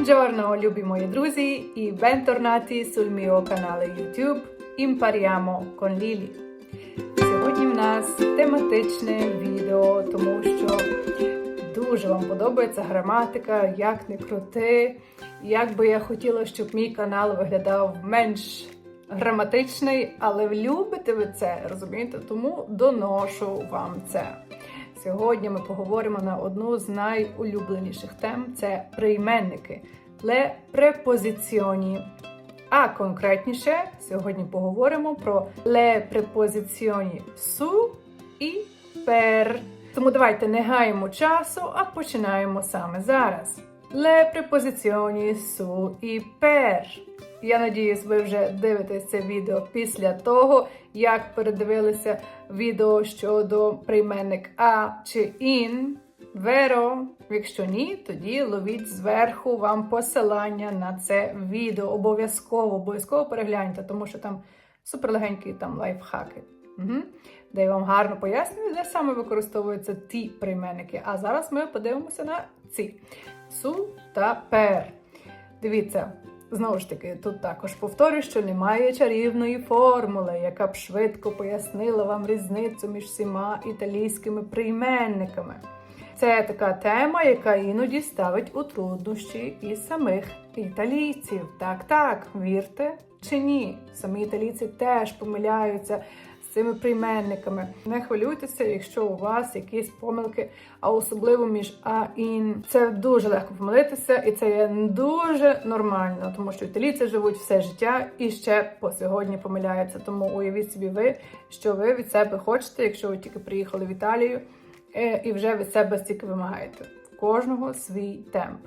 Buongiorno, любі мої друзі, і bentornati sul mio canale YouTube Impariamo con Lili. Сьогодні в нас тематичне відео, тому що дуже вам подобається граматика, як не крути. Як би я хотіла, щоб мій канал виглядав менш граматичний, але любите ви це, розумієте? Тому доношу вам це. Сьогодні ми поговоримо на одну з найулюбленіших тем це прийменники ле препозиціоні. А конкретніше, сьогодні поговоримо про ле препозиціоні су і пер. Тому давайте не гаємо часу, а починаємо саме зараз. Ле препозиціоні су і пер. Я надіюсь, ви вже дивитесь це відео після того, як передивилися відео щодо прийменник а чи ін. Веро, якщо ні, тоді ловіть зверху вам посилання на це відео. Обов'язково, обов'язково перегляньте, тому що там суперлегенькі там лайфхаки. Угу. Де я вам гарно пояснюю, де саме використовуються ті прийменники. А зараз ми подивимося на ці су та пер. Дивіться, Знову ж таки, тут також повторюю, що немає чарівної формули, яка б швидко пояснила вам різницю між всіма італійськими прийменниками. Це така тема, яка іноді ставить у труднощі і самих італійців. Так, так, вірте чи ні? Самі італійці теж помиляються цими прийменниками. Не хвилюйтеся, якщо у вас якісь помилки, а особливо між а ін. Це дуже легко помилитися, і це є дуже нормально, тому що італійці живуть все життя і ще по сьогодні помиляються. Тому уявіть собі, ви що ви від себе хочете, якщо ви тільки приїхали в Італію е, і вже від себе стільки вимагаєте. Кожного свій темп.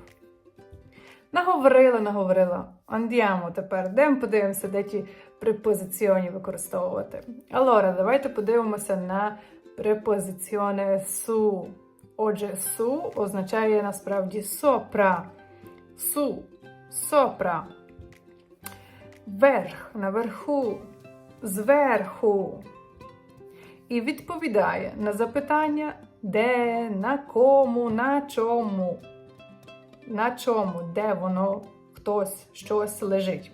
Наговорила, наговорила. Андіамо тепер. Йдемо подивимося, де ті препозиціоні використовувати. Allora, давайте подивимося на препозиціоне су. Отже, су означає насправді сопра. Су, сопра. Верх, наверху, зверху. І відповідає на запитання, де, на кому, на чому. На чому, де воно, хтось, щось лежить.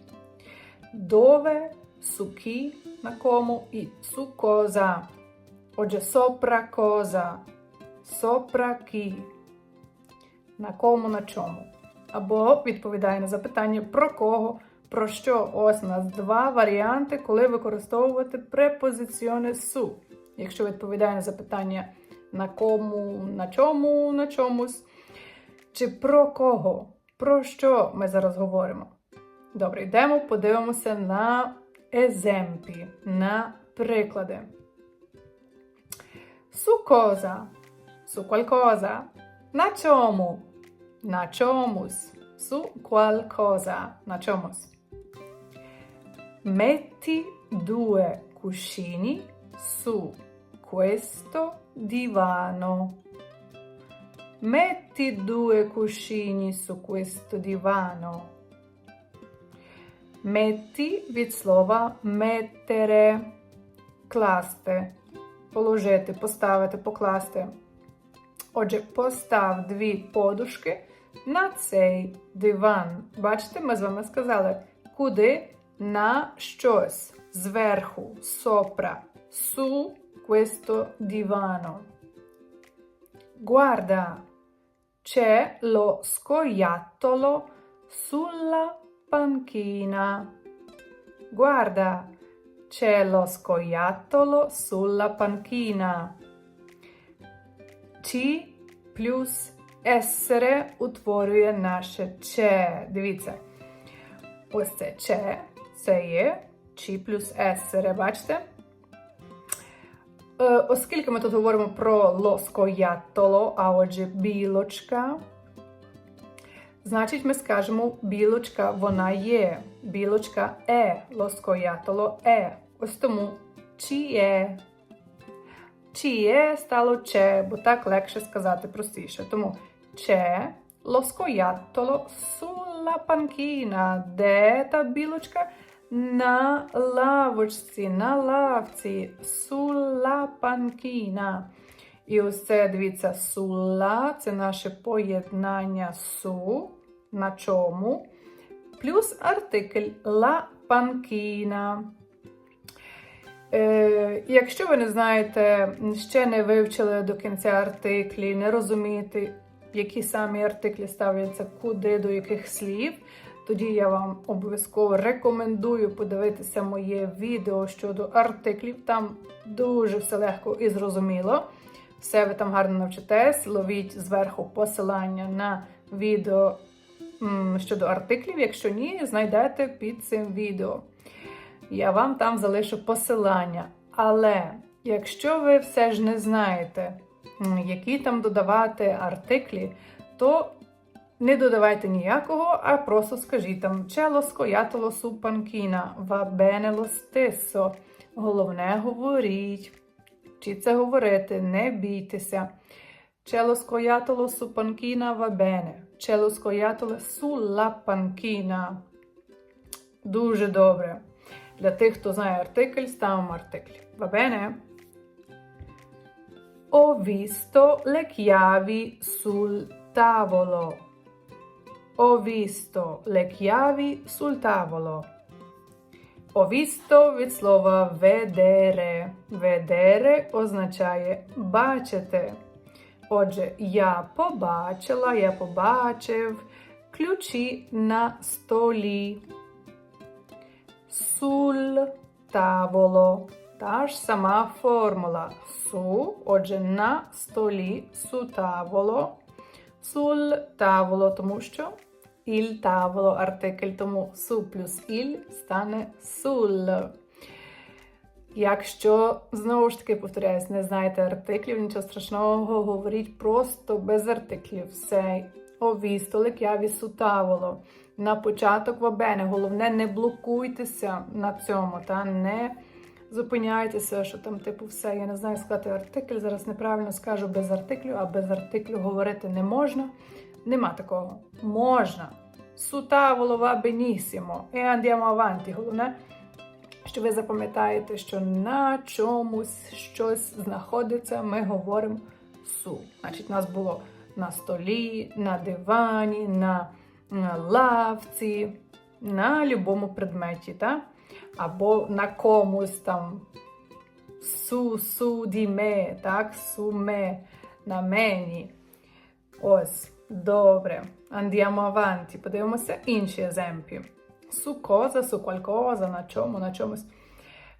Дове, сукі, на кому і цукоза. Отже, сопра коза, сопра кі. На кому, на чому. Або відповідає на запитання про кого, про що. Ось у нас два варіанти, коли використовувати препозиціони су. Якщо відповідає на запитання на кому, на чому, на чомусь. Чи про кого? Про що ми зараз говоримо? Добре, йдемо, подивимося на еземпі, на приклади. Su cosa? Su qualcosa? На чому? На чомусь. Su qualcosa. На чомусь. Metti due cuscini su questo divano. Metti due cuscini su questo divano. Metti від слова mettere, класти, положити, поставити, покласти. Отже, постав дві подушки на цей диван. Бачите, ми з вами сказали, куди на щось зверху, сопра, su questo divano. Guarda, c'è lo scoiattolo sulla panchina. Guarda, c'è lo scoiattolo sulla panchina. Ci плюс essere утворює наше че. Дивіться. Ось це че, це є чи плюс essere, бачите? Оскільки ми тут говоримо про лоскоятоло, а отже, білочка, значить ми скажемо білочка вона є. Білочка е, лоскоятоло е. Ось тому чи є. Чи є стало че, бо так легше сказати простіше. Тому че лоскоятоло суlla panchina. Де та білочка? на лавочці, на лавці, сула панкіна. І ось це, дивіться, сула це наше поєднання су на чому, плюс артикль la panchina. Е, якщо ви не знаєте, ще не вивчили до кінця артиклі, не розумієте, які самі артиклі ставляться куди, до яких слів, тоді я вам обов'язково рекомендую подивитися моє відео щодо артиклів. Там дуже все легко і зрозуміло. Все ви там гарно навчитесь, ловіть зверху посилання на відео щодо артиклів. Якщо ні, знайдете під цим відео. Я вам там залишу посилання. Але якщо ви все ж не знаєте, які там додавати артиклі, то не додавайте ніякого, а просто скажіть там «Cello scoiattolo su panchina, va bene lo. Головне говоріть. Не bene. Cello scoiattolo sulla panchina. Дуже добре. Для тих, хто знає артикль, visto le chiavi sul tavolo. Ho visto le chiavi sul tavolo. Visto від слова vedere. Vedere означає бачити. Отже, я побачила, я побачив ключі на столі. Sul tavolo. Та ж сама формула. Су, отже, на столі су таволо. Суль таволо, тому що il таволо артикль, тому су плюс il стане суль. Якщо, знову ж таки, повторяюсь, не знаєте артиклів, нічого страшного, говоріть просто без артиклів. Все. Овістолик, я вісутаволо. На початок вабене. Головне, не блокуйтеся на цьому, та не зупиняйтеся, що там, типу, все. Я не знаю сказати артикль. Зараз неправильно скажу без артиклю, а без артиклю говорити не можна. Нема такого. Можна. Сутаволо va benissimo. E andiamo avanti. Головне що ви запам'ятаєте, що на чомусь щось знаходиться, ми говоримо су. Значить, нас було на столі, на дивані, на лавці, на любому предметі, так? або на комусь там су, су, діме, так, суме, на мені. Ось, добре. Andiamo avanti. Подивимося інші esempi su cosa, su qualcosa, на чому, на чомусь.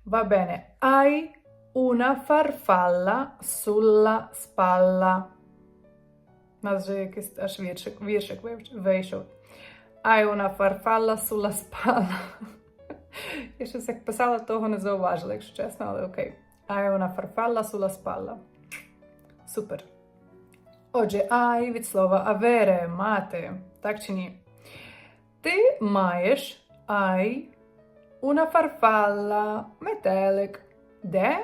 Va bene. Hai una farfalla sulla spalla. У нас вже якийсь аж віршик, віршик вийшов. Hai una farfalla sulla spalla. Я щось як писала, того не зауважила, якщо чесно, але окей. Hai una farfalla sulla spalla. Супер. Отже, ай від слова avere, мати. Так чи ні? Ти маєш ай una farfalla, метелик. Де?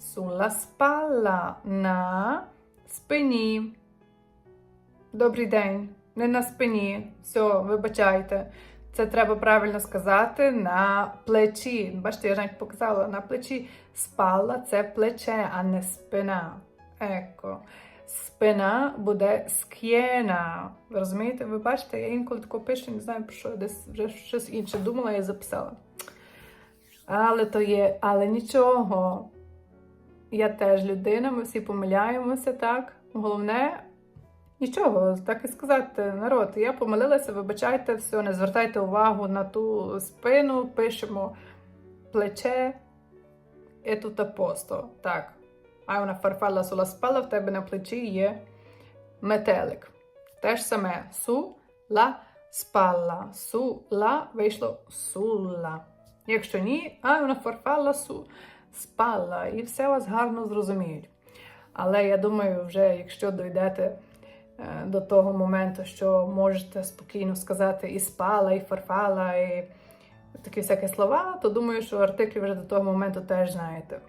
Sulla spalla. На спині. Добрий день. Не на спині. Все, вибачайте. Це треба правильно сказати на плечі. Бачите, я навіть показала на плечі. Спала це плече, а не спина. Еко спина буде ск'єна. Ви розумієте? Ви бачите, я інколи тако пишу, не знаю, про що десь вже щось інше думала і записала. Але то є, але нічого. Я теж людина, ми всі помиляємося, так? Головне, нічого, так і сказати, народ. Я помилилася, вибачайте, все, не звертайте увагу на ту спину, пишемо плече, і тут апосто. Так. А una farfalla sulla spalla, в тебе на плечі є метелик. Те ж саме су, ла, спалла. Су, ла, вийшло сула. Якщо ні, а una farfalla су, спалла. І все вас гарно зрозуміють. Але я думаю, вже якщо дійдете е, до того моменту, що можете спокійно сказати і спала, і фарфала, і такі всякі слова, то думаю, що артиклі вже до того моменту теж знаєте.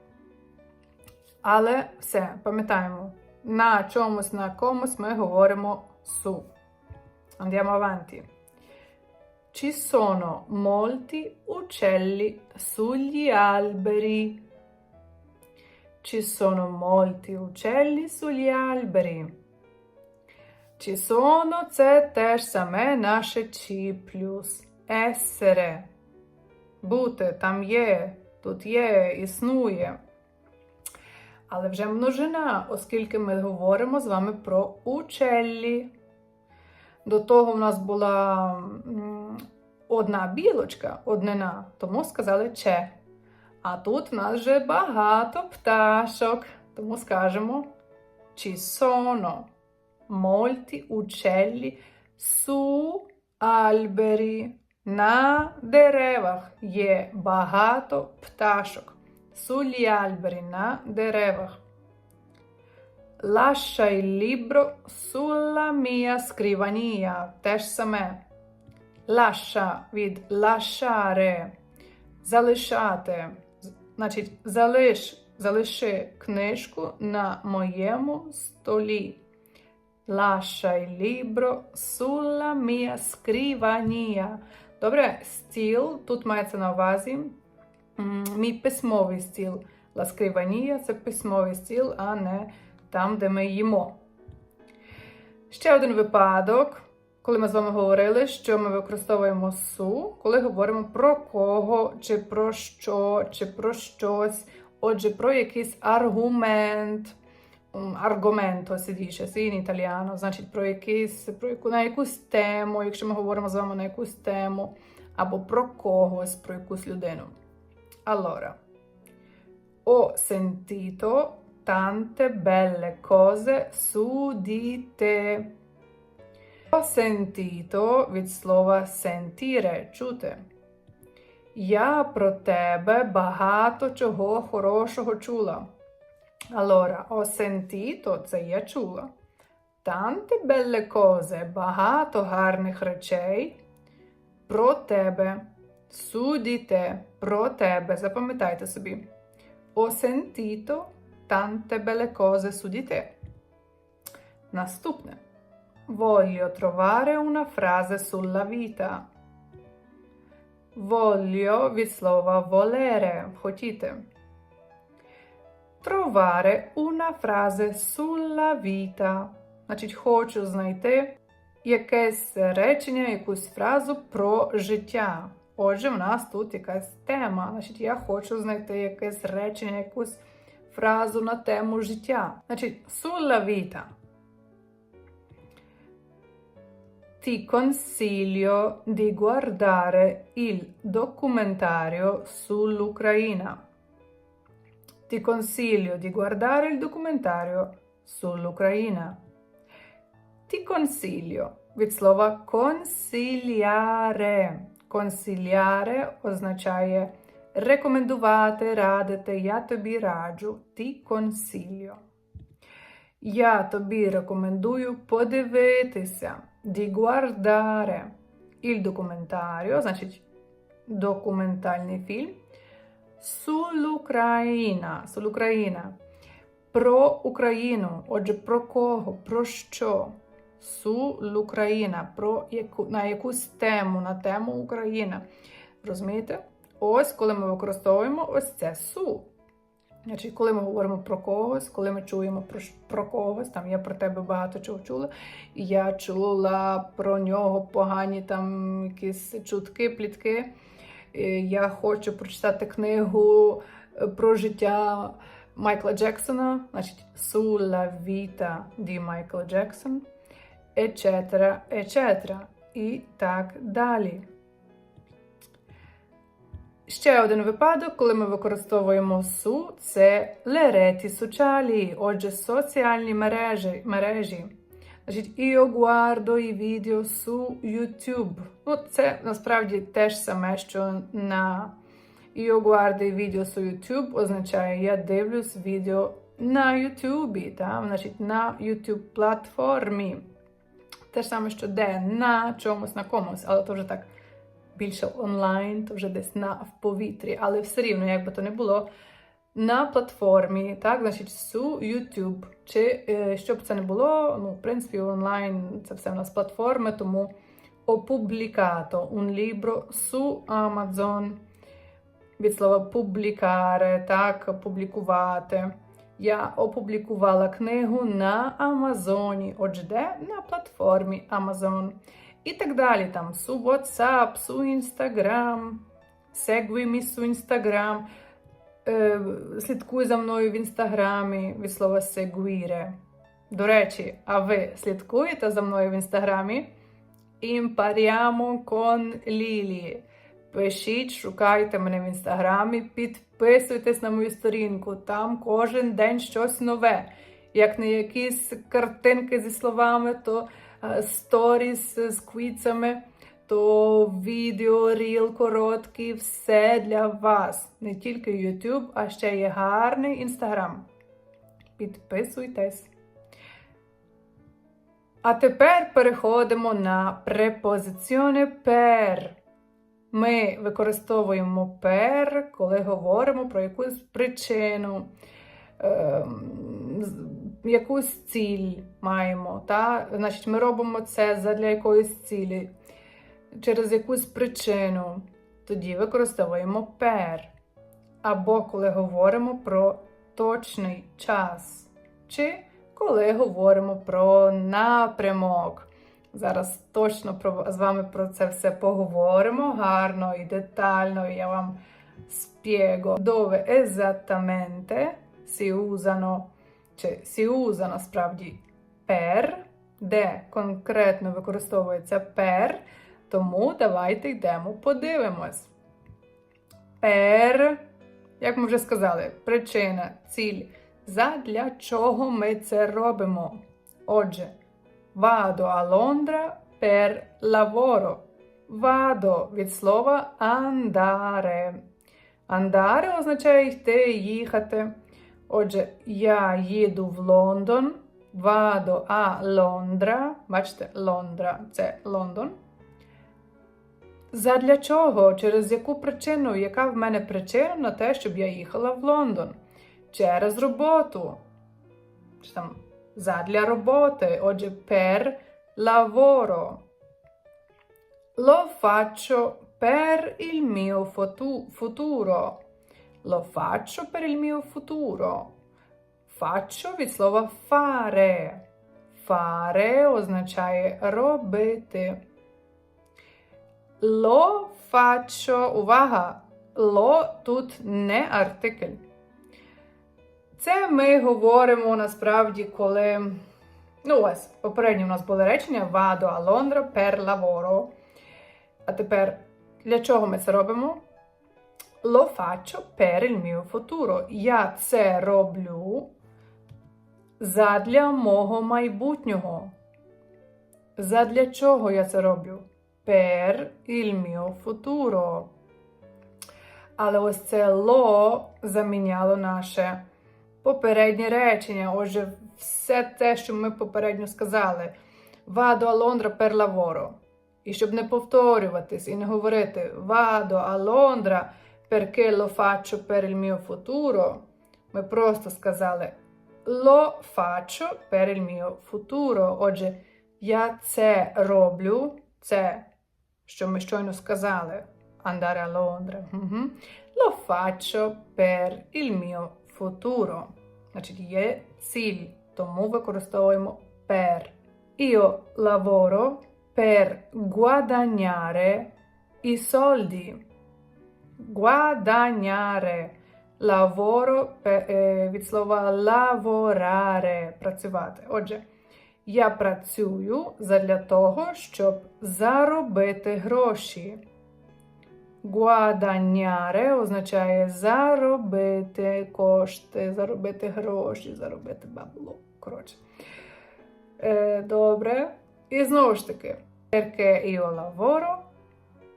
Але все, пам'ятаємо, на чомусь, на комусь ми говоримо су. Andiamo avanti. Ci sono molti uccelli sugli alberi. Ci sono molti uccelli sugli alberi. Ci sono це теж саме наше чи плюс essere. Бути, там є, тут є, існує. Але вже множина, оскільки ми говоримо з вами про учеллі. До того в нас була одна білочка, однина, тому сказали че. А тут в нас вже багато пташок, тому скажемо ci sono molti uccelli su alberi. На деревах є багато пташок. Sugli alberi на деревах. Lascia il libro sulla mia scrivania. Те ж саме. Lascia від lasciare. Залишати. Значить, залиш, залиши книжку на моєму столі. Lascia il libro sulla mia scrivania. Добре, стіл тут мається на увазі мій письмовий стіл. Scrivania – це письмовий стіл, а не там, де ми їмо. Ще один випадок, коли ми з вами говорили, що ми використовуємо су, коли говоримо про кого, чи про що, чи про щось, отже, про якийсь аргумент. м, Аргументо si dice, sì, значить про якийсь, про яку, на якусь тему, якщо ми говоримо з вами на якусь тему, або про когось, про якусь людину. Allora, ho sentito tante belle cose su di te. Ho sentito від слова sentire, чути. Я про тебе багато чого хорошого чула. Allora, ho sentito, це я чула. Tante belle cose, багато гарних речей про тебе. Su di te, про тебе. Запам'ятайте собі. Ho sentito tante belle cose su di te. Наступне. Voglio trovare una frase sulla vita. Voglio від слова volere, хотіти. Trovare una frase sulla vita. Значить, хочу знайти якесь речення, якусь фразу про життя. Отже, в нас тут якась тема. Значить, я хочу знайти якесь речення, якусь фразу на тему життя. Значить, sulla vita. Ti consiglio di guardare il documentario sull'Ucraina. Ti consiglio di guardare il documentario sull'Ucraina. Ti consiglio від слова консiliare. Консiliare означає рекомендувати, радити. Я тобі раджу. Ti consiglio. Я тобі рекомендую подивитися. Di guardare il documentario, значить документальний фільм. Sull'Ucraina. Sull'Ucraina. Про Україну. Отже, про кого? Про що? Sull'Ucraina. Про яку, на якусь тему, на тему Україна. Розумієте? Ось коли ми використовуємо ось це су. Значить, коли ми говоримо про когось, коли ми чуємо про, про когось, там я про тебе багато чого чула, я чула про нього погані там якісь чутки, плітки. Я хочу прочитати книгу е, про життя Майкла Джексона, значить, Sulla vita di Michael Jackson, etc., etc. І так далі. Ще один випадок, коли ми використовуємо су, це reti sociali, отже, соціальні мережі. мережі. Значить, io guardo i video su YouTube. Ну, це насправді те ж саме, що на io guardo i video su YouTube означає я дивлюсь відео на YouTube, та? значить на YouTube платформі. Те ж саме, що де на чомусь, на комусь, але то вже так більше онлайн, то вже десь на в повітрі, але все рівно, як би то не було, на платформі, так, значить, су YouTube. Чи е, щоб це не було, ну, в принципі, онлайн це все в нас платформи, тому pubblicato un libro su Amazon. Від слова публікаре, так, публікувати. Я опублікувала книгу на Амазоні. Отже, де? На платформі Amazon. І так далі. Там су WhatsApp, су Instagram, Segui су Instagram. Е, слідкуй за мною в інстаграмі від слова seguire. До речі, а ви слідкуєте за мною в інстаграмі? Impariamo con Lili. Пишіть, шукайте мене в інстаграмі, підписуйтесь на мою сторінку. Там кожен день щось нове. Як не якісь картинки зі словами, то е, сторіс з квіцями, то відео, ріл короткі, все для вас. Не тільки YouTube, а ще є гарний інстаграм. Підписуйтесь. А тепер переходимо на препозиціоне per. Ми використовуємо per, коли говоримо про якусь причину, з- якусь ціль маємо. Та? Значить, ми робимо це задля якоїсь цілі, через якусь причину. Тоді використовуємо per. Або коли говоримо про точний час. Чи коли говоримо про напрямок. Зараз точно про, з вами про це все поговоримо гарно і детально. Я вам spiego dove esattamente si usano, чи si usa насправді per, де конкретно використовується per, тому давайте йдемо подивимось. Per, як ми вже сказали, причина, ціль. Задля чого ми це робимо? Отже, vado a Londra per lavoro. Vado від слова andare. Andare означає йти, їхати. Отже, я їду в Лондон. Vado a Londra. Бачите, Лондра це Лондон. Задля чого? Через яку причину? Яка в мене причина на те, щоб я їхала в Лондон? Через роботу. Чи там задля роботи. Отже, per lavoro. Lo faccio per il mio futuro. Lo faccio per il mio futuro. Faccio від слова fare. Fare означає робити. Lo faccio, увага, lo тут не артикль. Це ми говоримо насправді, коли. Ну, ось, попередньо у нас були речення vado a Londra per. А тепер для чого ми це робимо? Lo faccio per il mio futuro. Я це роблю задля мого майбутнього. Задля чого я це роблю? Per il mio futuro. Але ось це ло заміняло наше попереднє речення. Отже, все те, що ми попередньо сказали. A Londra per. І щоб не повторюватись і не говорити a Londra perché lo faccio per il mio ми просто сказали Lo faccio per il mio. Отже, я це роблю, це, що ми щойно сказали. Andare a Londra. Lo faccio per il mio futuro. Значить, є ціль, тому використовуємо per. Io lavoro per guadagnare i soldi. Guadagnare. Lavoro е, від слова lavorare працювати. Отже, я працюю задля того, щоб заробити гроші. Guadagnare означає заробити кошти, заробити гроші, заробити бабло. Коротше. Е, добре. І знову ж таки, perché io lavoro,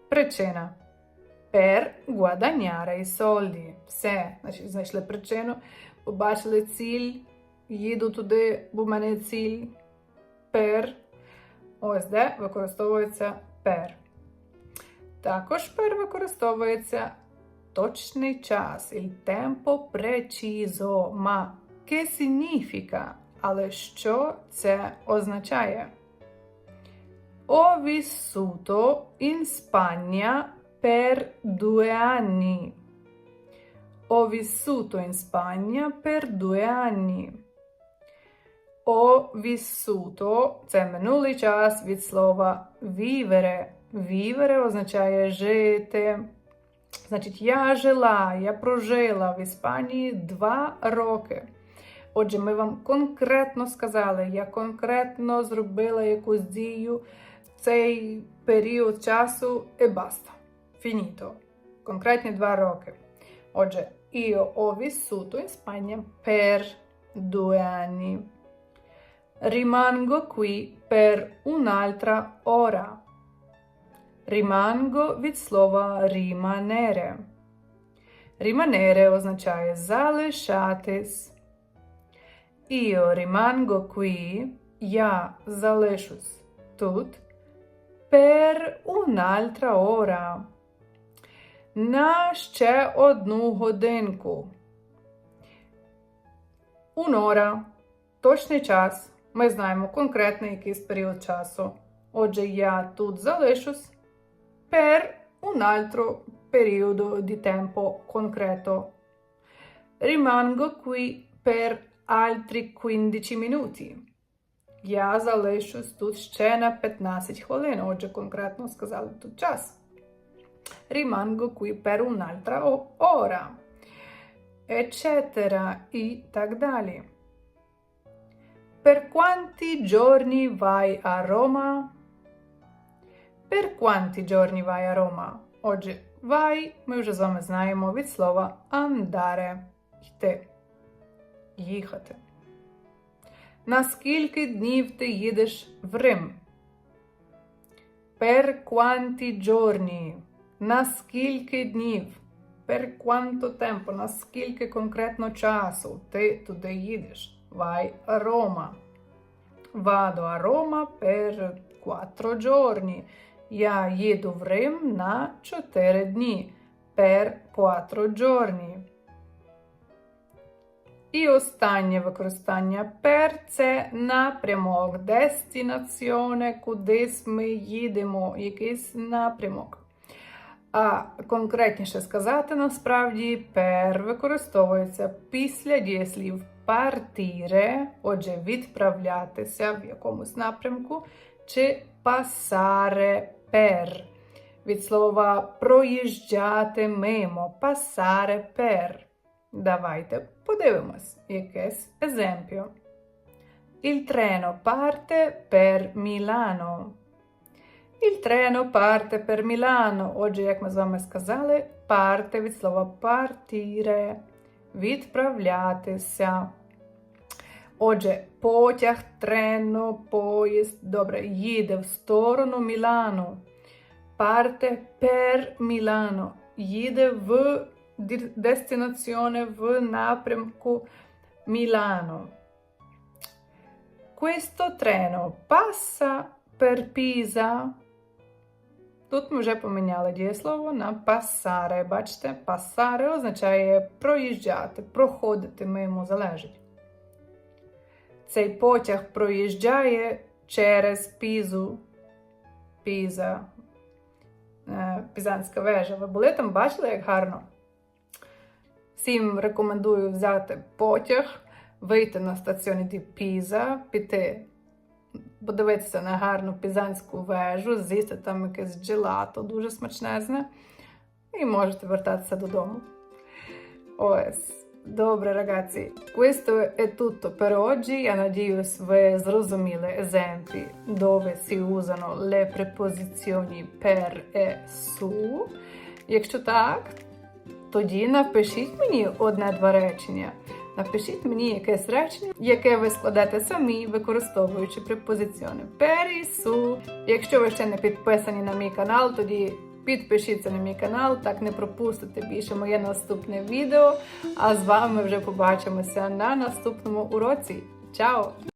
причина. Per guadagnare i soldi. Все, значить, знайшли причину, побачили ціль, їду туди, бо в мене ціль. Per. Ось де використовується per. Також per використовується точний час, il tempo preciso. Ma che significa? Але що це означає? Ho vissuto in Spagna per due anni. Ho vissuto in Spagna per due anni. Ho vissuto це минулий час від слова вівере. Вівере означає жити. Значить, я жила, я прожила в Іспанії два роки. Отже, ми вам конкретно сказали, я конкретно зробила якусь дію в цей період часу і баста. Фініто. Конкретні два роки. Отже, io ho vissuto in Spagna per due anni. Rimango qui per un'altra ora. Rimango від слова rimanere. Rimanere означає залишатись. Io rimango qui, я залишусь тут, per un'altra ora. На ще одну годинку. Унора. Точний час. Ми знаємо конкретний якийсь період часу. Отже, я тут залишусь per un altro periodo di tempo concreto. Rimango qui per altri 15 minuti. Я залишусь тут ще на 15 хвилин. Отже, конкретно сказали тут час. Rimango qui per un'altra ora. Eccetera і так далі. Per quanti giorni vai a Roma? Per quanti giorni vai a Roma? Отже, vai ми вже з вами знаємо від слова andare йти, їхати. На скільки днів ти їдеш в Рим? Per quanti giorni? На скільки днів? Per quanto tempo? На скільки конкретно часу ти туди їдеш? Vai a Roma. Vado a Roma per quattro giorni. Я їду в Рим на 4 дні. Per quattro giorni. І останнє використання per це напрямок, дестінаціоне, кудись ми їдемо, якийсь напрямок. А конкретніше сказати, насправді, per використовується після дієслів partire, отже, відправлятися в якомусь напрямку, чи passare per. Від слова проїжджати мимо, passare per. Давайте подивимось якесь есемпіо. Il treno parte per Milano. Il treno parte per Milano. Отже, як ми з вами сказали, parte від слова partire. Відправлятися. Отже, потяг, трено, поїзд, добре, їде в сторону Мілану. Parte per Milano. Їде в дестинаціоне в напрямку Мілану. Questo treno passa per Pisa. Тут ми вже поміняли дієслово на passare. Бачите, passare означає проїжджати, проходити мимо залежить. Цей потяг проїжджає через Пізу. Піза. Е, Пізанська вежа. Ви були там, бачили, як гарно? Всім рекомендую взяти потяг, вийти на стаціоні Ді Піза, піти подивитися на гарну пізанську вежу, з'їсти там якесь джелато, дуже смачнезне, і можете вертатися додому. Ось. Добре, ragazzi, questo è tutto per oggi. Я надіюсь, ви зрозуміли esempi dove si usano le preposizioni per e su. Якщо так, тоді напишіть мені одне-два речення. Напишіть мені якесь речення, яке ви складете самі, використовуючи препозиціони per і su. Якщо ви ще не підписані на мій канал, тоді підпишіться на мій канал, так не пропустите більше моє наступне відео. А з вами вже побачимося на наступному уроці. Чао!